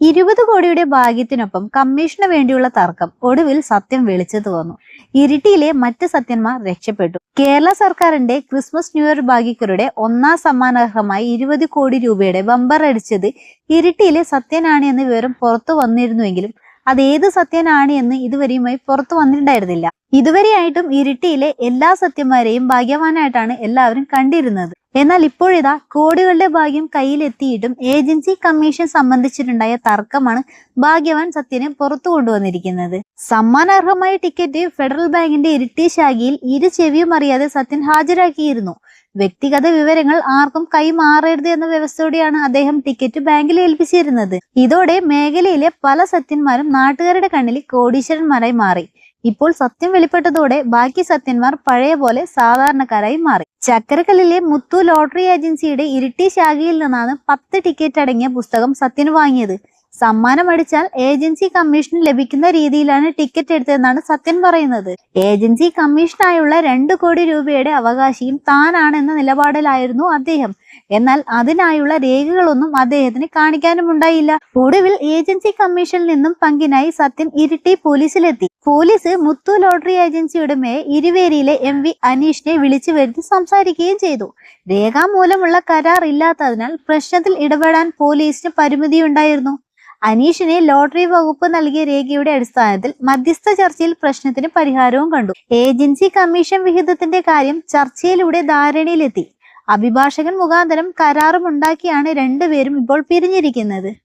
ഇരുപത് കോടിയുടെ ഭാഗ്യത്തിനൊപ്പം കമ്മീഷന് വേണ്ടിയുള്ള തർക്കം ഒടുവിൽ സത്യം വെളിച്ചത്ത് വന്നു. ഇരിട്ടിയിലെ മറ്റ് സത്യന്മാർ രക്ഷപ്പെട്ടു. കേരള സർക്കാരിന്റെ ക്രിസ്മസ് ന്യൂ ഇയർ ഭാഗ്യക്കരുടെ ഒന്നാം സമ്മാനാർഹമായി ഇരുപത് കോടി രൂപയുടെ ബമ്പർ അടിച്ചത് ഇരിട്ടിയിലെ സത്യനാണ് എന്ന വിവരം പുറത്തു വന്നിരുന്നുവെങ്കിലും അത് ഏത് സത്യനാണ് എന്ന് ഇതുവരെയുമായി പുറത്തു വന്നിട്ടുണ്ടായിരുന്നില്ല. ഇതുവരെയായിട്ടും ഇരിട്ടിയിലെ എല്ലാ സത്യന്മാരെയും ഭാഗ്യവാനായിട്ടാണ് എല്ലാവരും കണ്ടിരുന്നത്. എന്നാൽ ഇപ്പോഴിതാ കോടികളുടെ ഭാഗ്യം കയ്യിലെത്തിയിട്ടും ഏജൻസി കമ്മീഷൻ സംബന്ധിച്ചിട്ടുണ്ടായ തർക്കമാണ് ഭാഗ്യവാൻ സത്യനെ പുറത്തു കൊണ്ടുവന്നിരിക്കുന്നത്. സമ്മാനാർഹമായ ടിക്കറ്റ് ഫെഡറൽ ബാങ്കിന്റെ ഇരിട്ടി ശാഖയിൽ ഇരു ചെവിയും അറിയാതെ സത്യൻ ഹാജരാക്കിയിരുന്നു. വ്യക്തിഗത വിവരങ്ങൾ ആർക്കും കൈമാറരുത് എന്ന വ്യവസ്ഥയോടെയാണ് അദ്ദേഹം ടിക്കറ്റ് ബാങ്കിൽ ഏൽപ്പിച്ചിരുന്നത്. ഇതോടെ മേഖലയിലെ പല സത്യന്മാരും നാട്ടുകാരുടെ കണ്ണിൽ കോടീശ്വരന്മാരായി മാറി. ഇപ്പോൾ സത്യം വെളിപ്പെട്ടതോടെ ബാക്കി സത്യന്മാർ പഴയ പോലെ സാധാരണക്കാരായി മാറി. ചക്കരക്കല്ലിലെ മുത്തു ലോട്ടറി ഏജൻസിയുടെ ഇരിട്ടി ശാഖയിൽ നിന്നാണ് പത്ത് ടിക്കറ്റ് അടങ്ങിയ പുസ്തകം സത്യന് വാങ്ങിയത്. സമ്മാനം അടിച്ചാൽ ഏജൻസി കമ്മീഷൻ ലഭിക്കുന്ന രീതിയിലാണ് ടിക്കറ്റ് എടുത്തതെന്നാണ് സത്യൻ പറയുന്നത്. ഏജൻസി കമ്മീഷനായുള്ള രണ്ട് കോടി രൂപയുടെ അവകാശിയും താനാണെന്ന നിലപാടിലായിരുന്നു അദ്ദേഹം. എന്നാൽ അതിനായുള്ള രേഖകളൊന്നും അദ്ദേഹത്തിന് കാണിക്കാനും ഉണ്ടായില്ല ഒടുവിൽ ഏജൻസി കമ്മീഷനിൽ നിന്നും പങ്കിനായി സത്യൻ ഇരിട്ടി പോലീസിലെത്തി. പോലീസ് മുത്തു ലോട്ടറി ഏജൻസിയുടെ മേ ഇരുവേരിയിലെ എം വി അനീഷിനെ വിളിച്ചു വരുത്തി സംസാരിക്കുകയും ചെയ്തു. രേഖാമൂലമുള്ള കരാർ ഇല്ലാത്തതിനാൽ പ്രശ്നത്തിൽ ഇടപെടാൻ പോലീസിന് പരിമിതിയുണ്ടായിരുന്നു. അനീഷിനെ ലോട്ടറി വകുപ്പ് നൽകിയ രേഖയുടെ അടിസ്ഥാനത്തിൽ മധ്യസ്ഥ ചർച്ചയിൽ പ്രശ്നത്തിന് പരിഹാരവും കണ്ടു. ഏജൻസി കമ്മീഷൻ വിഹിതത്തിന്റെ കാര്യം ചർച്ചയിലൂടെ ധാരണയിലെത്തി. അഭിഭാഷകൻ മുഖാന്തരം കരാറും ഉണ്ടാക്കിയാണ് രണ്ടുപേരും ഇപ്പോൾ പിരിഞ്ഞിരിക്കുന്നത്.